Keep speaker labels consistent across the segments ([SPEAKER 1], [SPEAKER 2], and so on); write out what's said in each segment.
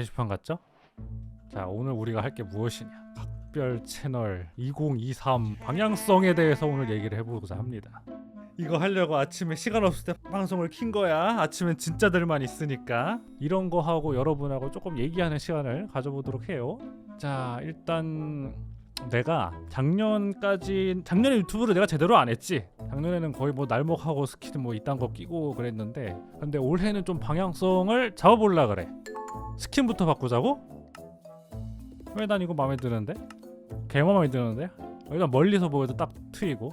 [SPEAKER 1] 게시판 같죠? 자 오늘 우리가 할 게 무엇이냐? 각별 채널 2023 방향성에 대해서 오늘 얘기를 해보고자 합니다. 이거 하려고 아침에 시간 없을 때 방송을 킨 거야. 아침엔 진짜들만 있으니까. 이런 거 하고 여러분하고 조금 얘기하는 시간을 가져보도록 해요. 자 일단 내가 작년까지 작년에 유튜브를 내가 제대로 안 했지. 작년에는 거의 뭐 날먹하고 스키드 뭐 이딴 거 끼고 그랬는데 근데 올해는 좀 방향성을 잡아볼라 그래 스킨부터 바꾸자고? 왜 난 이거 마음에 드는데? 개 마음에 드는데? 일단 멀리서 보여도 딱 트이고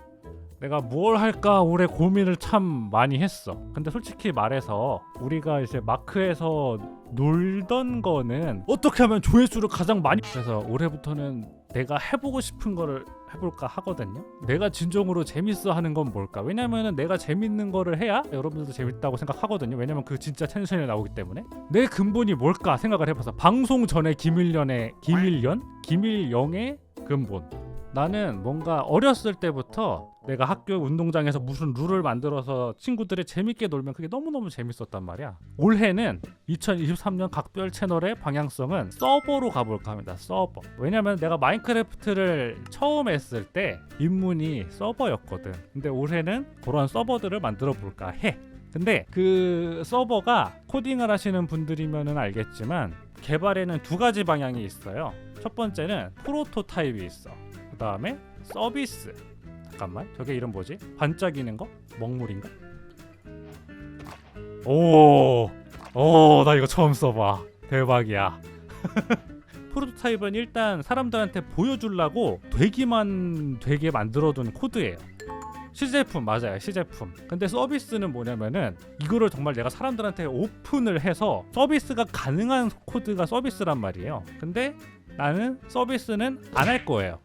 [SPEAKER 1] 내가 뭘 할까 올해 고민을 참 많이 했어 근데 솔직히 말해서 우리가 이제 마크에서 놀던 거는 어떻게 하면 조회수를 가장 많이 그래서 올해부터는 내가 해보고 싶은 거를 해볼까 하거든요. 내가 진정으로 재밌어 하는 건 뭘까? 왜냐면은 내가 재밌는 거를 해야 여러분들도 재밌다고 생각하거든요. 왜냐면 그 진짜 텐션이 나오기 때문에. 내 근본이 뭘까 생각을 해봐서 방송 전에 김일련의 김일련? 김일영의 근본 나는 뭔가 어렸을 때부터 내가 학교 운동장에서 무슨 룰을 만들어서 친구들이 재밌게 놀면 그게 너무너무 재밌었단 말이야. 올해는 2023년 각별 채널의 방향성은 서버로 가볼까 합니다. 서버. 왜냐면 내가 마인크래프트를 처음 했을 때 입문이 서버였거든. 근데 올해는 그런 서버들을 만들어 볼까 해. 근데 그 서버가 코딩을 하시는 분들이면은 알겠지만 개발에는 두 가지 방향이 있어요. 첫 번째는 프로토타입이 있어. 그 다음에 서비스. 잠깐만, 저게 이름 뭐지? 반짝이는 거? 먹물인가? 오, 오, 나 이거 처음 써봐. 대박이야. 프로토타입은 일단 사람들한테 보여주려고 되기만 되게 만들어둔 코드예요. 시제품 맞아요 시제품 근데 서비스는 뭐냐면은 이거를 정말 내가 사람들한테 오픈을 해서 서비스가 가능한 코드가 서비스란 말이에요 근데 나는 서비스는 안 할 거예요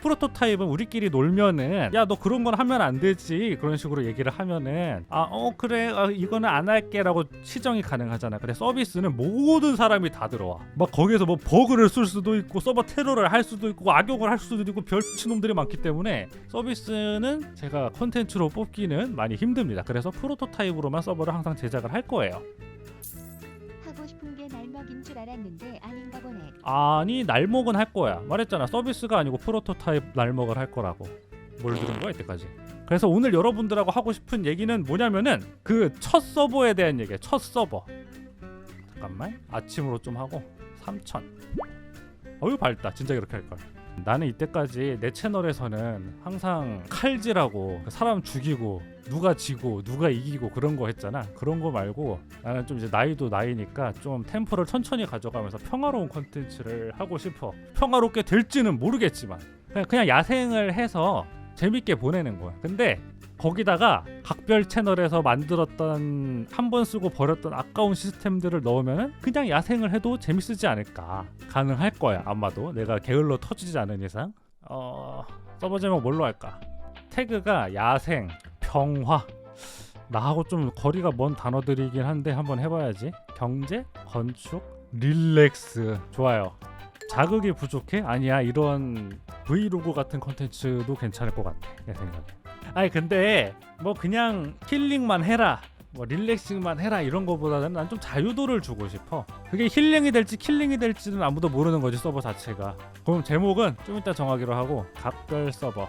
[SPEAKER 1] 프로토타입은 우리끼리 놀면은 야 너 그런 건 하면 안 되지. 그런 식으로 얘기를 하면은 아 어 그래. 아, 이거는 안 할게라고 시정이 가능하잖아. 근데 서비스는 모든 사람이 다 들어와. 막 거기에서 뭐 버그를 쓸 수도 있고 서버 테러를 할 수도 있고 악용을 할 수도 있고 별치 놈들이 많기 때문에 서비스는 제가 콘텐츠로 뽑기는 많이 힘듭니다. 그래서 프로토타입으로만 서버를 항상 제작을 할 거예요.
[SPEAKER 2] 하고 싶은 게 날먹인 줄 알았는데 보네.
[SPEAKER 1] 아니 날먹은 할 거야. 말했잖아. 서비스가 아니고 프로토타입 날먹을 할 거라고. 뭘 들은 거야 이때까지? 그래서 오늘 여러분들하고 하고 싶은 얘기는 뭐냐면은 그 첫 서버에 대한 얘기야 첫 서버. 잠깐만. 아침으로 좀 하고. 3천. 어휴 밝다. 진짜 이렇게 할걸 나는 이때까지 내 채널에서는 항상 칼질하고 사람 죽이고 누가 지고 누가 이기고 그런 거 했잖아. 그런 거 말고 나는 좀 이제 나이도 나이니까 좀 템포를 천천히 가져가면서 평화로운 컨텐츠를 하고 싶어. 평화롭게 될지는 모르겠지만 그냥, 그냥 야생을 해서 재밌게 보내는 거야. 근데 거기다가 각별 채널에서 만들었던 한 번 쓰고 버렸던 아까운 시스템들을 넣으면 그냥 야생을 해도 재밌지 않을까. 가능할 거야 아마도. 내가 게을러 터지지 않은 이상. 어 서버 제목 뭘로 할까? 태그가 야생 평화. 나하고 좀 거리가 먼 단어들이긴 한데 한번 해봐야지. 경제 건축 릴렉스. 좋아요. 자극이 부족해? 아니야. 이런 브이로그 같은 컨텐츠도 괜찮을 것 같아 내 생각에 아니 근데 뭐 그냥 힐링만 해라 뭐 릴렉싱만 해라 이런 거보다는 난 좀 자유도를 주고 싶어. 그게 힐링이 될지 킬링이 될지는 아무도 모르는 거지 서버 자체가. 그럼 제목은 좀 이따 정하기로 하고 각별 서버.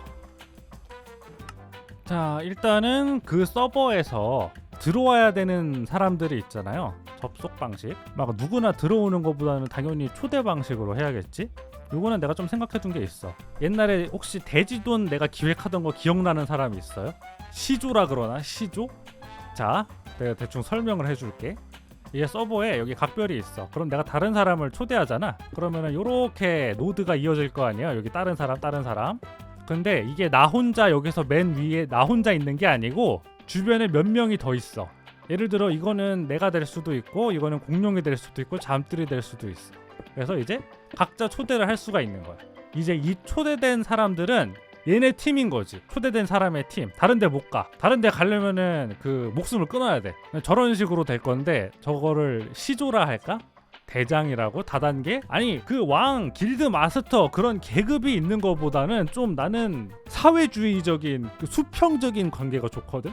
[SPEAKER 1] 자 일단은 그 서버에서 들어와야 되는 사람들이 있잖아요. 접속 방식. 막 누구나 들어오는 것보다는 당연히 초대 방식으로 해야겠지 요거는 내가 좀 생각해둔 게 있어. 옛날에 혹시 대지돈 내가 기획하던 거 기억나는 사람이 있어요? 시조라 그러나? 시조? 자 내가 대충 설명을 해줄게. 이게 서버에 여기 각별이 있어. 그럼 내가 다른 사람을 초대하잖아? 그러면은 요렇게 노드가 이어질 거 아니야? 여기 다른 사람 다른 사람. 근데 이게 나 혼자 여기서 맨 위에 나 혼자 있는 게 아니고 주변에 몇 명이 더 있어 예를 들어 이거는 내가 될 수도 있고 이거는 공룡이 될 수도 있고 잠들이 될 수도 있어. 그래서 이제 각자 초대를 할 수가 있는 거야. 이제 이 초대된 사람들은 얘네 팀인 거지. 초대된 사람의 팀. 다른 데 못 가. 다른 데 가려면은 그 목숨을 끊어야 돼. 저런 식으로 될 건데 저거를 시조라 할까? 대장이라고? 다단계? 아니 그 왕 길드 마스터 그런 계급이 있는 것보다는 좀 나는 사회주의적인 그 수평적인 관계가 좋거든?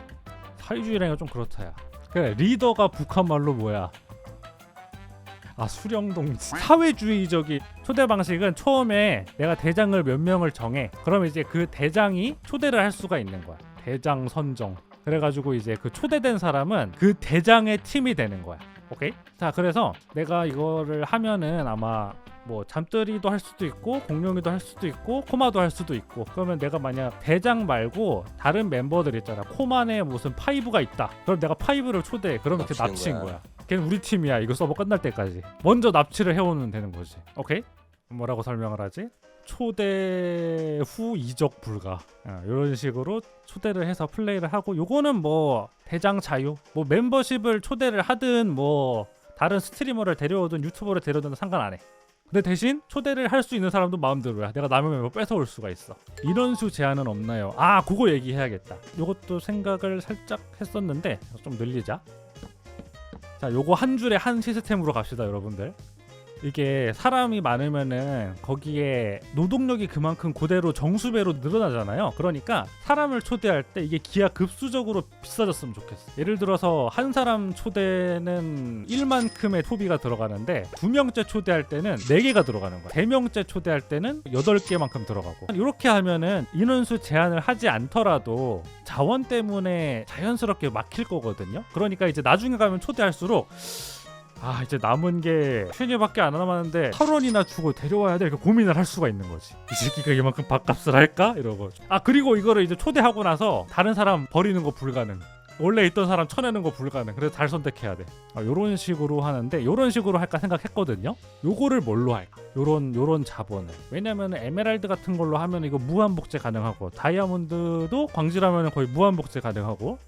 [SPEAKER 1] 사회주의라는 건 좀 그렇다야 그래 리더가 북한 말로 뭐야? 아 수령동지 사회주의적인 초대 방식은 처음에 내가 대장을 몇 명을 정해. 그럼 이제 그 대장이 초대를 할 수가 있는 거야. 대장 선정. 그래가지고 이제 그 초대된 사람은 그 대장의 팀이 되는 거야 오케이. 자 그래서 내가 이거를 하면은 아마 뭐 잠들이도 할 수도 있고 공룡이도 할 수도 있고 코마도 할 수도 있고. 그러면 내가 만약 대장 말고 다른 멤버들 있잖아. 코만에 무슨 파이브가 있다. 그럼 내가 파이브를 초대해. 그럼 이렇게 납치인
[SPEAKER 3] 거야.
[SPEAKER 1] 거야. 걔는 우리 팀이야. 이거 서버 끝날 때까지. 먼저 납치를 해오면 되는 거지. 오케이? 뭐라고 설명을 하지 초대 후 이적 불가 이런 식으로 초대를 해서 플레이를 하고 요거는 뭐 대장 자유 뭐 멤버십을 초대를 하든 뭐 다른 스트리머를 데려오든 유튜버를 데려오든 상관 안해 근데 대신 초대를 할 수 있는 사람도 마음대로야. 내가 남의 멤버 뺏어올 수가 있어. 이런 수 제한은 없나요? 아, 그거 얘기해야겠다. 요것도 생각을 살짝 했었는데 좀 늘리자. 자, 요거 한 줄에 한 시스템으로 갑시다, 여러분들. 이게 사람이 많으면은 거기에 노동력이 그만큼 그대로 정수배로 늘어나잖아요. 그러니까 사람을 초대할 때 이게 기하 급수적으로 비싸졌으면 좋겠어. 예를 들어서 한 사람 초대는 1만큼의 소비가 들어가는데 두 명째 초대할 때는 4개가 들어가는 거야. 세 명째 초대할 때는 8개만큼 들어가고. 이렇게 하면은 인원수 제한을 하지 않더라도 자원 때문에 자연스럽게 막힐 거거든요. 그러니까 이제 나중에 가면 초대할수록 아 이제 남은 게 슈니밖에 안 남았는데 8원이나 주고 데려와야 돼. 이렇게 고민을 할 수가 있는 거지. 이 새끼가 이만큼 밥값을 할까? 이러고. 아 그리고 이거를 이제 초대하고 나서 다른 사람 버리는 거 불가능. 원래 있던 사람 쳐내는 거 불가능. 그래서 잘 선택해야 돼. 아, 요런 식으로 하는데 요런 식으로 할까 생각했거든요. 요거를 뭘로 할까? 요런 요런 자본을. 왜냐면 에메랄드 같은 걸로 하면 이거 무한 복제 가능하고 다이아몬드도 광질하면 거의 무한 복제 가능하고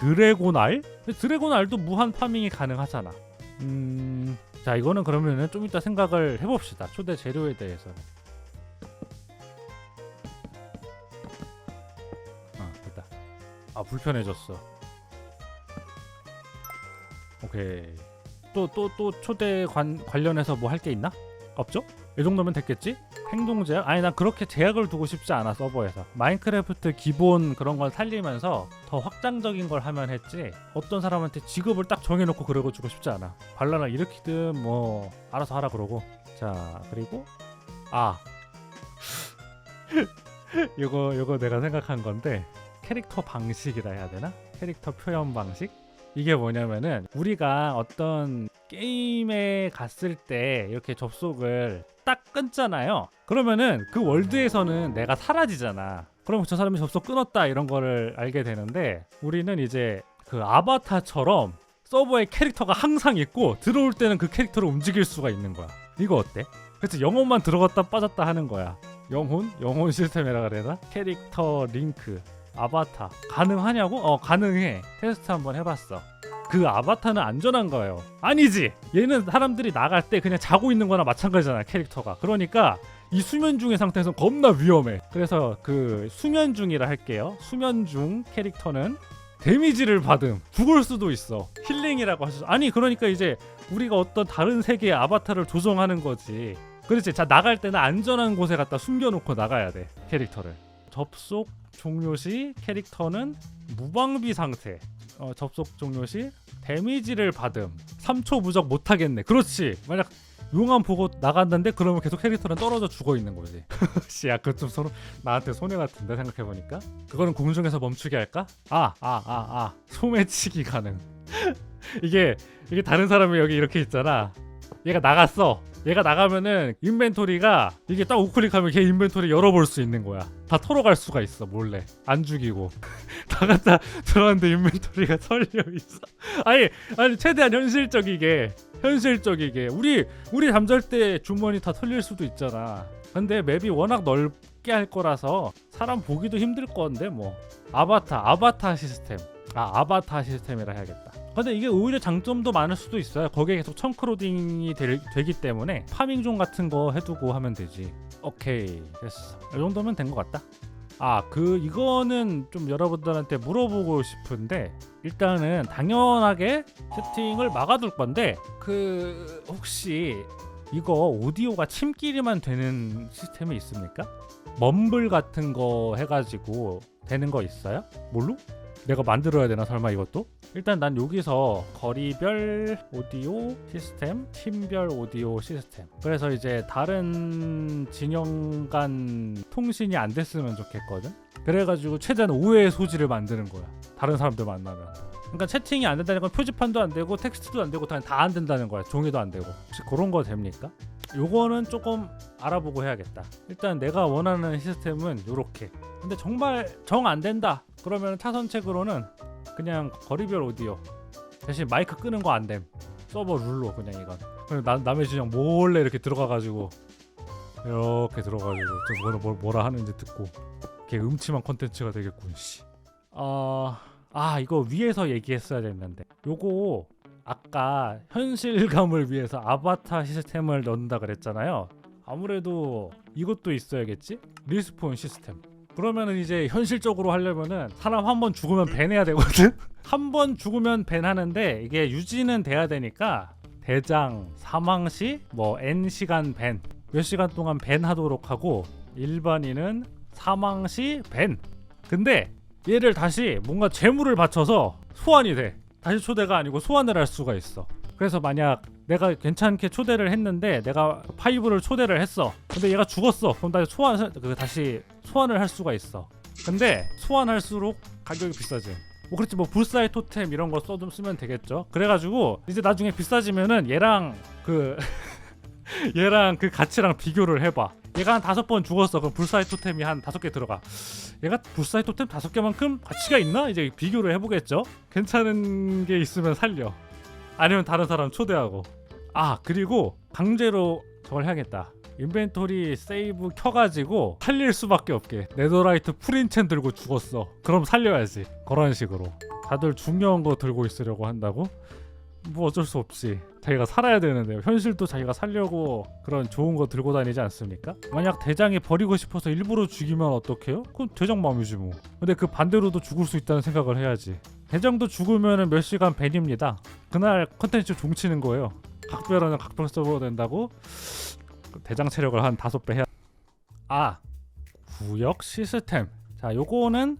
[SPEAKER 1] 드래곤알? 근데 드래곤 알도 무한 파밍이 가능하잖아 음, 자 이거는 그러면은 좀 이따 생각을 해봅시다. 초대 재료에 대해서. 아 됐다. 아 불편해졌어. 오케이. 또 또 또 초대 관 관련해서 뭐 할 게 있나? 없죠? 이 정도면 됐겠지? 행동 제약? 아니 난 그렇게 제약을 두고 싶지 않아 서버에서. 마인크래프트 기본 그런 걸 살리면서 더 확장적인 걸 하면 했지. 어떤 사람한테 직업을 딱 정해놓고 그러고 주고 싶지 않아. 반란을 일으키든 뭐 알아서 하라 그러고. 자 그리고 아. 요거 요거 내가 생각한 건데 캐릭터 방식이라 해야 되나? 캐릭터 표현 방식 이게 뭐냐면은 우리가 어떤 게임에 갔을 때 이렇게 접속을 딱 끊잖아요. 그러면은 그 월드에서는 내가 사라지잖아. 그럼 저 사람이 접속 끊었다 이런 거를 알게 되는데 우리는 이제 그 아바타처럼 서버에 캐릭터가 항상 있고 들어올 때는 그 캐릭터를 움직일 수가 있는 거야. 이거 어때? 그래서 영혼만 들어갔다 빠졌다 하는 거야. 영혼? 영혼 시스템이라 그래나? 캐릭터 링크 아바타 가능하냐고? 어 가능해. 테스트 한번 해봤어. 그 아바타는 안전한 거예요. 아니지. 얘는 사람들이 나갈 때 그냥 자고 있는 거나 마찬가지잖아 캐릭터가. 그러니까 이 수면 중의 상태에서 겁나 위험해. 그래서 그 수면 중이라 할게요. 수면 중 캐릭터는 데미지를 받음. 죽을 수도 있어. 힐링이라고 하셔. 아니 그러니까 이제 우리가 어떤 다른 세계의 아바타를 조종하는 거지. 그렇지. 자 나갈 때는 안전한 곳에 갖다 숨겨놓고 나가야 돼 캐릭터를. 접속 종료 시 캐릭터는 무방비 상태. 어, 접속 종료 시 데미지를 받음. 3초 무적 못 하겠네. 그렇지. 만약 용암 보고 나갔는데 그러면 계속 캐릭터는 떨어져 죽어 있는 거지. 씨 야 그거 좀 서로 나한테 손해 같은데 생각해 보니까. 그거는 공중에서 멈추게 할까? 아 아 아 아. 소매치기 가능. 이게 이게 다른 사람이 여기 이렇게 있잖아 얘가 나갔어. 얘가 나가면은 인벤토리가 이게 딱 우클릭하면 걔 인벤토리 열어볼 수 있는 거야. 다 털어갈 수가 있어 몰래. 안 죽이고. 나갔다 들어왔는데 인벤토리가 털려 있어. 아니 아니 최대한 현실적이게 현실적이게. 우리 우리 잠잘 때 주머니 다 털릴 수도 있잖아. 근데 맵이 워낙 넓게 할 거라서 사람 보기도 힘들 건데 뭐. 아바타 아바타 시스템. 아 아바타 시스템이라 해야겠다 근데 이게 오히려 장점도 많을 수도 있어요 거기에 계속 청크로딩이 될- 되기 때문에 파밍존 같은 거 해두고 하면 되지 오케이 됐어 이 정도면 된 것 같다 아 그 이거는 좀 여러분들한테 물어보고 싶은데 일단은 당연하게 채팅을 막아둘 건데 그 혹시 이거 오디오가 침끼리만 되는 시스템이 있습니까? 멈블 같은 거 해가지고 되는 거 있어요? 뭘로? 내가 만들어야 되나 설마 이것도? 일단 난 여기서 거리별 오디오 시스템, 팀별 오디오 시스템. 그래서 이제 다른 진영 간 통신이 안 됐으면 좋겠거든. 그래가지고 최대한 오해의 소지를 만드는 거야. 다른 사람들 만나면. 그러니까 채팅이 안 된다는 건 표지판도 안 되고 텍스트도 안 되고 다 안 된다는 거야. 종이도 안 되고. 혹시 그런 거 됩니까? 요거는 조금 알아보고 해야겠다. 일단 내가 원하는 시스템은 요렇게. 근데 정말 정 안 된다. 그러면 차선책으로는 그냥 거리별 오디오 대신 마이크 끄는 거 안 됨. 서버 룰로 그냥 이건. 그냥 나, 남의 진영 몰래 이렇게 들어가가지고 이렇게 들어가지고 좀 뭐라, 뭐- 뭐라 하는지 듣고 걔 음침한 컨텐츠가 되겠군. 씨. 어, 아 이거 위에서 얘기했어야 됐는데 요거 아까 현실감을 위해서 아바타 시스템을 넣는다 그랬잖아요. 아무래도 이것도 있어야겠지? 리스폰 시스템. 그러면은 이제 현실적으로 하려면은 사람 한 번 죽으면 밴해야 되거든. 한 번 죽으면 밴하는데 이게 유지는 돼야 되니까 대장 사망 시뭐 n 시간 밴, 몇 시간 동안 밴하도록 하고 일반인은 사망 시 밴. 근데 얘를 다시 뭔가 재물을 바쳐서 소환이 돼. 다시 초대가 아니고 소환을 할 수가 있어. 그래서 만약 내가 괜찮게 초대를 했는데 내가 파이브를 초대를 했어. 근데 얘가 죽었어. 그럼 다시 소환 그 다시 소환을 할 수가 있어. 근데 소환할수록 가격이 비싸지. 뭐 그렇지 뭐 불사의 토템 이런 거 써좀 쓰면 되겠죠. 그래가지고 이제 나중에 비싸지면은 얘랑 그 얘랑 그 가치랑 비교를 해봐. 얘가 한 다섯 번 죽었어. 그럼 불사의 토템이 한 다섯 개 들어가. 얘가 불사의 토템 다섯 개만큼 가치가 있나? 이제 비교를 해보겠죠. 괜찮은 게 있으면 살려. 아니면 다른 사람 초대하고. 아 그리고 강제로 저걸 해야겠다. 인벤토리 세이브 켜가지고 살릴 수밖에 없게 네더라이트 프린첸 들고 죽었어. 그럼 살려야지. 그런 식으로. 다들 중요한 거 들고 있으려고 한다고? 뭐 어쩔 수 없지. 자기가 살아야 되는데 현실도 자기가 살려고 그런 좋은 거 들고 다니지 않습니까? 만약 대장이 버리고 싶어서 일부러 죽이면 어떡해요? 그건 대장 마음이지 뭐. 근데 그 반대로도 죽을 수 있다는 생각을 해야지. 대장도 죽으면은 몇 시간 밴입니다. 그날 컨텐츠 종치는 거예요. 각별하는 각별 서버가 된다고 대장 체력을 한 다섯 배 해야. 아 구역 시스템. 자 요거는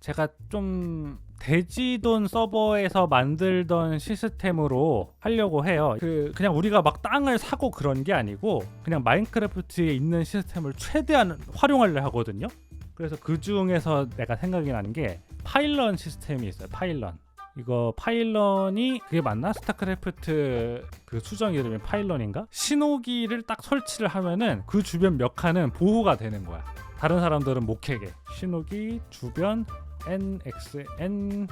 [SPEAKER 1] 제가 좀 대지돈 서버에서 만들던 시스템으로 하려고 해요. 그 그냥 우리가 막 땅을 사고 그런 게 아니고 그냥 마인크래프트에 있는 시스템을 최대한 활용하려 하거든요. 그래서 그 중에서 내가 생각이 나는 게 파일런 시스템이 있어요. 파일런. 이거 파일런이 그게 맞나? 스타크래프트 그 수정 이름이 파일런인가? 신호기를 딱 설치를 하면은 그 주변 몇 칸은 보호가 되는 거야. 다른 사람들은 못 캐게. 신호기 주변 NXN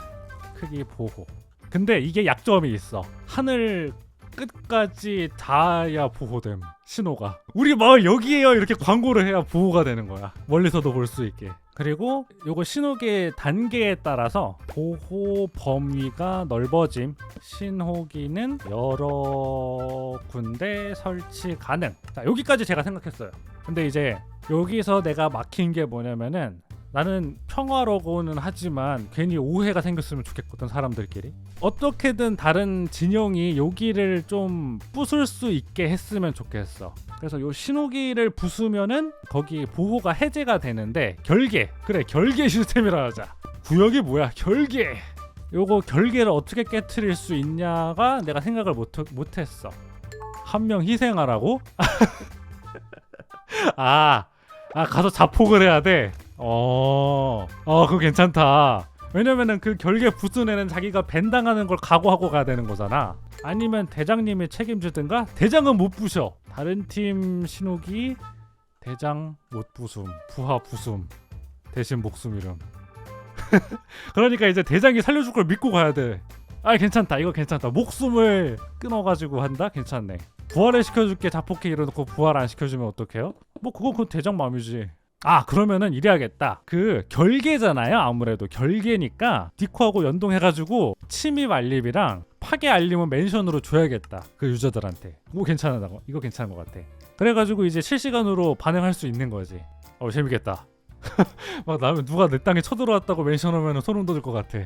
[SPEAKER 1] 크기 보호. 근데 이게 약점이 있어. 하늘 끝까지 닿아야 보호됨. 신호가. 우리 마을 여기에요 이렇게 광고를 해야 보호가 되는 거야. 멀리서도 볼 수 있게. 그리고 요거 신호기의 단계에 따라서 보호 범위가 넓어짐. 신호기는 여러 군데 설치 가능. 자, 여기까지 제가 생각했어요. 근데 이제 여기서 내가 막힌 게 뭐냐면은 나는 평화로고는 하지만 괜히 오해가 생겼으면 좋겠거든 사람들끼리. 어떻게든 다른 진영이 여기를 좀 부술 수 있게 했으면 좋겠어. 그래서 요 신호기를 부수면은 거기 보호가 해제가 되는데 결계 그래 결계 시스템이라 하자. 구역이 뭐야? 결계. 요거 결계를 어떻게 깨트릴 수 있냐가 내가 생각을 못, 못했어. 한 명 희생하라고? 아, 아 가서 자폭을 해야 돼. 어, 어 그거 괜찮다. 왜냐면은 그 결계 부순 애는 자기가 밴 당하는 걸 각오하고 가야 되는 거잖아. 아니면 대장님이 책임지든가 대장은 못 부셔. 다른 팀 신호기 대장 못 부숨, 부하 부숨 대신 목숨 이름. 그러니까 이제 대장이 살려줄 걸 믿고 가야 돼. 아 괜찮다 이거 괜찮다 목숨을 끊어가지고 한다 괜찮네 부활을 시켜줄게 자폭해 이러놓고 부활 안 시켜주면 어떡해요? 뭐 그건 그 대장 마음이지 아 그러면은 이래야겠다. 그 결계잖아요 아무래도. 결계니까 디코하고 연동해가지고 침입 알림이랑 파괴 알림은 멘션으로 줘야겠다 그 유저들한테. 이거 괜찮다고. 이거 괜찮은 것 같아. 그래가지고 이제 실시간으로 반응할 수 있는 거지. 어 재밌겠다. 막 나면 누가 내 땅에 쳐들어왔다고 멘션하면 소름 돋을 것 같아.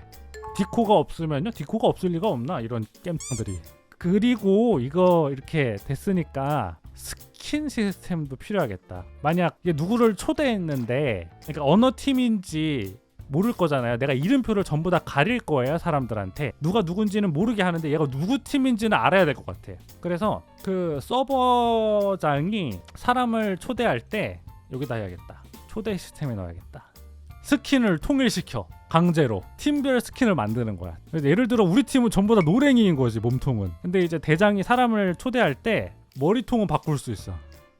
[SPEAKER 1] 디코가 없으면요? 디코가 없을 리가 없나? 이런 게임들이. 그리고 이거 이렇게 됐으니까 스 킨 시스템도 필요하겠다. 만약 누구를 초대했는데, 그러니까 어느 팀인지 모를 거잖아요. 내가 이름표를 전부 다 가릴 거예요 사람들한테 누가 누군지는 모르게 하는데 얘가 누구 팀인지는 알아야 될 것 같아. 그래서 그 서버장이 사람을 초대할 때 여기다 해야겠다. 초대 시스템에 넣어야겠다. 스킨을 통일시켜 강제로 팀별 스킨을 만드는 거야. 예를 들어 우리 팀은 전부 다 노랭이인 거지 몸통은. 근데 이제 대장이 사람을 초대할 때 머리통은 바꿀 수 있어.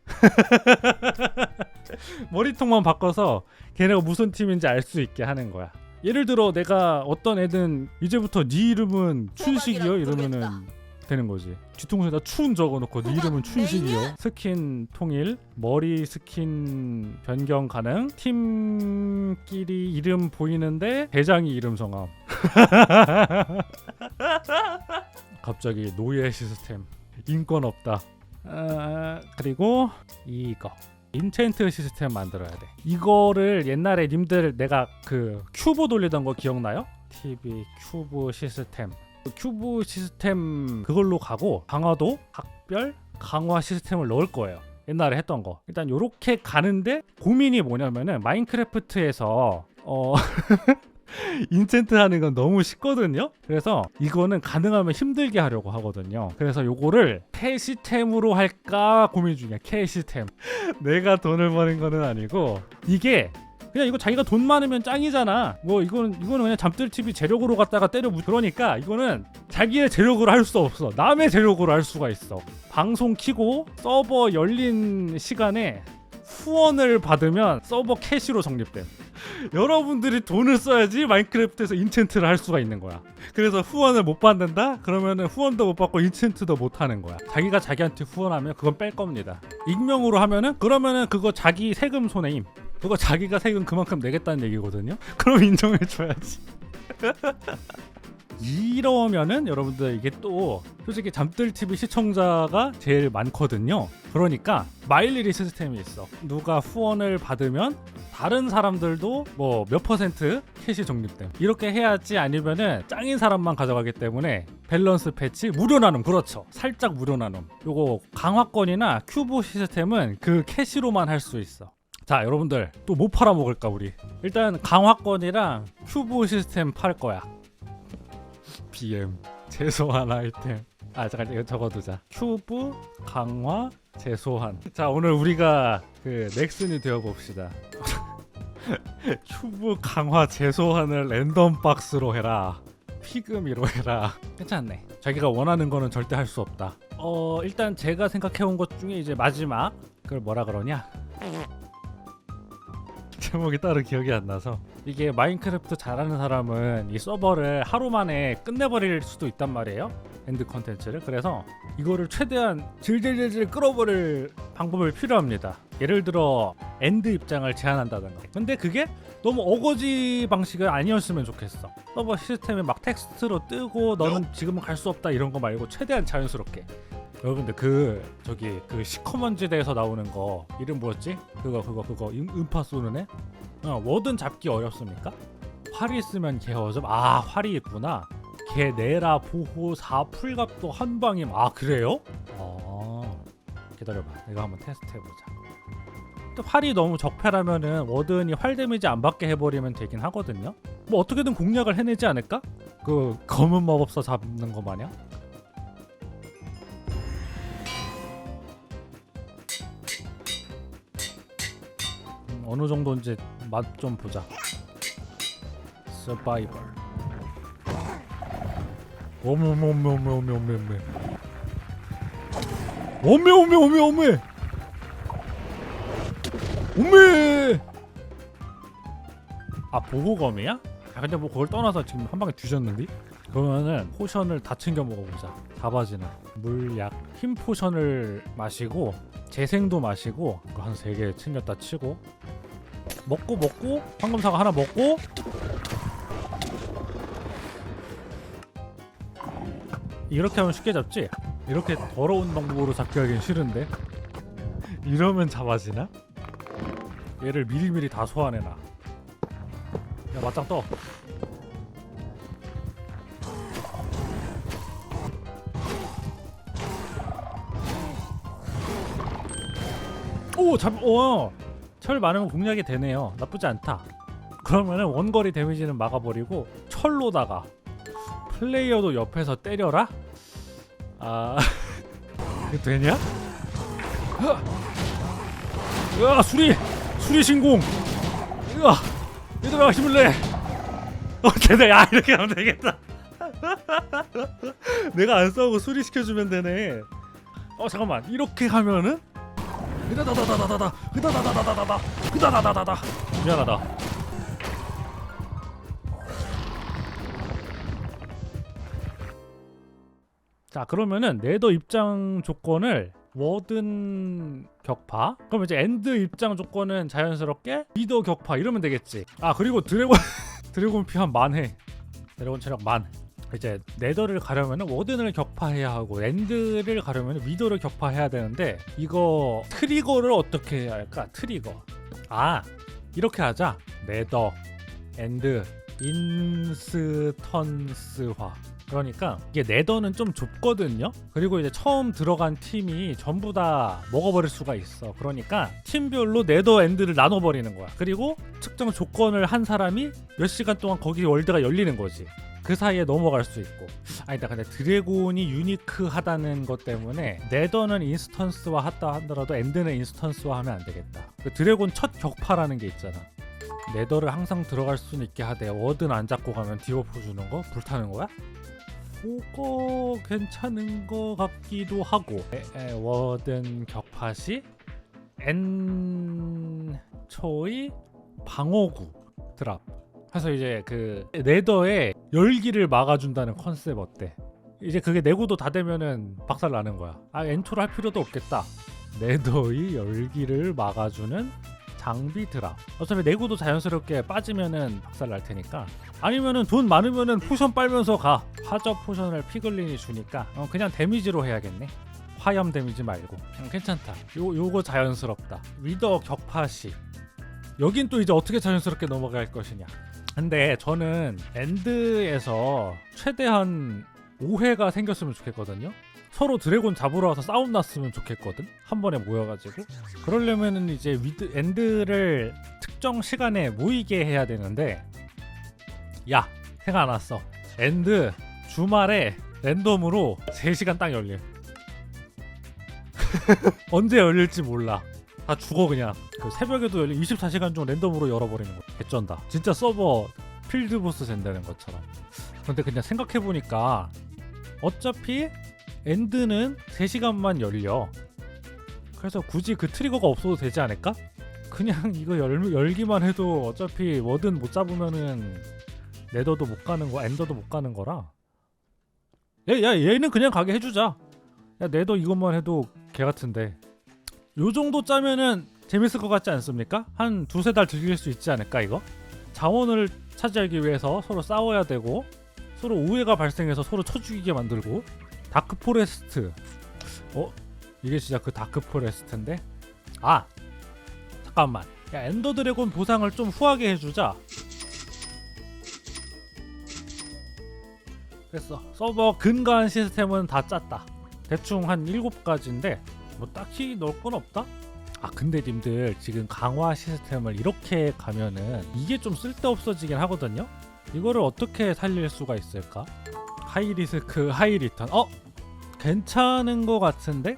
[SPEAKER 1] 머리통만 바꿔서 걔네가 무슨 팀인지 알 수 있게 하는 거야. 예를 들어 내가 어떤 애든 이제부터 네 이름은 춘식이요 이러면은 되는 거지. 뒤통수에다 춘 적어놓고 네 이름은 춘식이요. 스킨 통일, 머리 스킨 변경 가능. 팀끼리 이름 보이는데 대장이 이름 정함. 갑자기 노예 시스템. 인권 없다. 아, 그리고 이거 인챈트 시스템 만들어야 돼. 이거를 옛날에 님들 내가 그 큐브 돌리던 거 기억나요? TV 큐브 시스템. 그 큐브 시스템 그걸로 가고 강화도 각별 강화 시스템을 넣을 거예요. 옛날에 했던 거. 일단 요렇게 가는데 고민이 뭐냐면은 마인크래프트에서 어 인챈트 하는 건 너무 쉽거든요. 그래서 이거는 가능하면 힘들게 하려고 하거든요. 그래서 요거를 캐시템으로 할까 고민 중이야. 캐시템. 내가 돈을 버는 거는 아니고 이게 그냥 이거 자기가 돈 많으면 짱이잖아. 뭐 이거는 이거는 그냥 잠들 TV 재력으로 갖다가 때려 부 그러니까 이거는 자기의 재력으로 할 수 없어. 남의 재력으로 할 수가 있어. 방송 키고 서버 열린 시간에 후원을 받으면 서버 캐시로 적립됨. 여러분들이 돈을 써야지 마인크래프트에서 인챈트를 할 수가 있는 거야. 그래서 후원을 못 받는다? 그러면은 후원도 못 받고 인챈트도 못 하는 거야. 자기가 자기한테 후원하면 그건 뺄 겁니다. 익명으로 하면은 그러면은 그거 자기 세금 손해임. 그거 자기가 세금 그만큼 내겠다는 얘기거든요. 그럼 인정해 줘야지. 이러면은 여러분들 이게 또 솔직히 잠들 TV 시청자가 제일 많거든요. 그러니까 마일리리 시스템이 있어. 누가 후원을 받으면 다른 사람들도 뭐 몇 퍼센트 캐시 적립됨. 이렇게 해야지 아니면은 짱인 사람만 가져가기 때문에 밸런스 패치 무료 나눔 그렇죠. 살짝 무료 나눔. 요거 강화권이나 큐브 시스템은 그 캐시로만 할 수 있어. 자 여러분들 또 뭐 팔아먹을까 우리 일단 강화권이랑 큐브 시스템 팔 거야 BM 최소한 아이템. 아 잠깐 이거 적어두자. 큐브 강화 최소한. 자 오늘 우리가 그 넥슨이 되어봅시다. 큐브 강화 최소한을 랜덤 박스로 해라. 피그미로 해라. 괜찮네. 자기가 원하는 거는 절대 할 수 없다. 어 일단 제가 생각해온 것 중에 이제 마지막. 그걸 뭐라 그러냐 제목이 따로 기억이 안 나서. 이게 마인크래프트 잘하는 사람은 이 서버를 하루 만에 끝내버릴 수도 있단 말이에요 엔드 컨텐츠를. 그래서 이거를 최대한 질질질질 끌어버릴 방법이 필요합니다. 예를 들어 엔드 입장을 제한한다던가. 근데 그게 너무 어거지 방식은 아니었으면 좋겠어. 서버 시스템에 막 텍스트로 뜨고 너는 지금은 갈 수 없다 이런 거 말고 최대한 자연스럽게. 여러분들 그 저기 그 시커먼지대에서 나오는 거 이름 뭐였지? 그거 그거 그거. 음, 음파 쏘는 애? 어, 뭐든 잡기 어렵습니까? 활이 있으면 개 어접 아 활이 있구나 개 내라 보호 사 풀갑도 한 방임 아 그래요? 어 기다려봐 이거 한번 테스트 해보자 또 활이 너무 적폐라면은 워든이 활 데미지 안 받게 해버리면 되긴 하거든요 뭐 어떻게든 공략을 해내지 않을까? 그 검은 마법사 잡는 거 마냥 음, 어느 정도인지 맛 좀 보자. 서바이벌. 어메 어메 어메 어메 어메 어메 어메. 어메 어메 어메 어메. 어메. 아 보호검이야? 아 근데 뭐 그걸 떠나서 지금 한 방에 뒤졌는데? 그러면은 포션을 다 챙겨 먹어보자. 자바지나 물약, 힘 포션을 마시고 재생도 마시고 한 세 개 챙겼다 치고 먹고 먹고 황금사과 하나 먹고 이렇게 하면 쉽게 잡지? 이렇게 더러운 방법으로 잡기 하긴 싫은데 이러면 잡아지나? 얘를 미리미리 다 소환해놔 야 맞짱 떠 오! 잡.. 오! 철 많으면 공략이 되네요 나쁘지 않다 그러면은 원거리 데미지는 막아버리고 철로다가 플레이어도 옆에서 때려라? 아 이게 되냐? 으아 수리 수리 신공 으아 얘들아 힘을 내 어, 되네. 야, 이렇게 하면 되겠다. 내가 안 싸우고 수리 시켜주면 되네. 어, 잠깐만. 이렇게 하면은 으다다다다다다, 으다다다다다다, 으다다다다다. 미안하다. 자, 그러면은 네더 입장 조건을 워든 격파. 그럼 이제 엔드 입장 조건은 자연스럽게 리더 격파 이러면 되겠지. 아, 그리고 드래곤 드래곤 피한 만해. 드래곤 체력 만. 이제 네더를 가려면 워든을 격파해야 하고 엔드를 가려면 위더를 격파해야 되는데 이거 트리거를 어떻게 해야 할까? 트리거. 아 이렇게 하자. 네더, 엔드, 인스턴스화. 그러니까 이게 네더는 좀 좁거든요. 그리고 이제 처음 들어간 팀이 전부 다 먹어버릴 수가 있어. 그러니까 팀별로 네더 엔드를 나눠버리는 거야. 그리고 특정 조건을 한 사람이 몇 시간 동안 거기 월드가 열리는 거지. 그 사이에 넘어갈 수 있고 아니다 근데 드래곤이 유니크하다는 것 때문에 네더는 인스턴스화 하다 하더라도 엔드는 인스턴스화 하면 안 되겠다 그 드래곤 첫 격파라는 게 있잖아 네더를 항상 들어갈 수는 있게 하되 워든 안 잡고 가면 디버프 주는 거 불타는 거야? 그거 괜찮은 거 같기도 하고 워든 격파 시 엔초의 방어구 드랍 그래서 이제 그 네더의 열기를 막아준다는 컨셉 어때? 이제 그게 내구도 다 되면은 박살 나는 거야. 아 엔초를 할 필요도 없겠다. 네더의 열기를 막아주는 장비 드랍. 어차피 내구도 자연스럽게 빠지면은 박살 날 테니까. 아니면은 돈 많으면은 포션 빨면서 가. 화저 포션을 피글린이 주니까 어, 그냥 데미지로 해야겠네. 화염 데미지 말고. 음, 괜찮다. 요 요거 자연스럽다. 위더 격파시. 여긴 또 이제 어떻게 자연스럽게 넘어갈 것이냐. 근데 저는 엔드에서 최대한 오해가 생겼으면 좋겠거든요. 서로 드래곤 잡으러 와서 싸움 났으면 좋겠거든. 한 번에 모여가지고. 그러려면은 이제 위드 엔드를 특정 시간에 모이게 해야 되는데, 야 생각 안 났어. 엔드 주말에 랜덤으로 3시간 딱 열림. 언제 열릴지 몰라. 다 죽어 그냥 그 새벽에도 열리 24시간 중 랜덤으로 열어버리는 거 개쩐다 진짜 서버 필드보스 된다는 것처럼 근데 그냥 생각해보니까 어차피 엔드는 3시간만 열려 그래서 굳이 그 트리거가 없어도 되지 않을까? 그냥 이거 열, 열기만 해도 어차피 뭐든 못 잡으면은 네더도 못 가는 거 엔더도 못 가는 거라 야, 야 얘는 그냥 가게 해주자 야 네더 이것만 해도 개 같은데 요 정도 짜면은 재밌을 것 같지 않습니까? 한 두세 달 즐길 수 있지 않을까 이거? 자원을 차지하기 위해서 서로 싸워야 되고 서로 우애가 발생해서 서로 쳐 죽이게 만들고 다크 포레스트 어? 이게 진짜 그 다크 포레스트인데? 아! 잠깐만 야 엔더 드래곤 보상을 좀 후하게 해주자 됐어 서버 근거한 시스템은 다 짰다 대충 한 7가지인데 뭐 딱히 넣을 건 없다? 아 근데 님들 지금 강화 시스템을 이렇게 가면은 이게 좀 쓸데없어지긴 하거든요? 이거를 어떻게 살릴 수가 있을까? 하이 리스크 하이 리턴. 어? 괜찮은 거 같은데?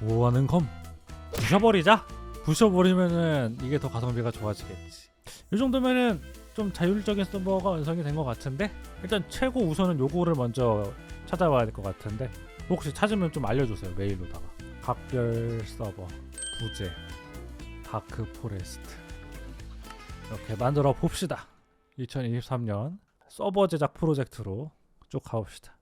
[SPEAKER 1] 뭐하는 검. 부셔버리자. 부셔버리면은 이게 더 가성비가 좋아지겠지. 이 정도면은 좀 자율적인 서버가 완성이 된 것 같은데? 일단 최고 우선은 요거를 먼저 찾아봐야 될 것 같은데. 혹시 찾으면 좀 알려주세요 메일로다가. 각별 서버 부제 다크 포레스트. 이렇게 만들어 봅시다. 2023년 서버 제작 프로젝트로 쭉 가봅시다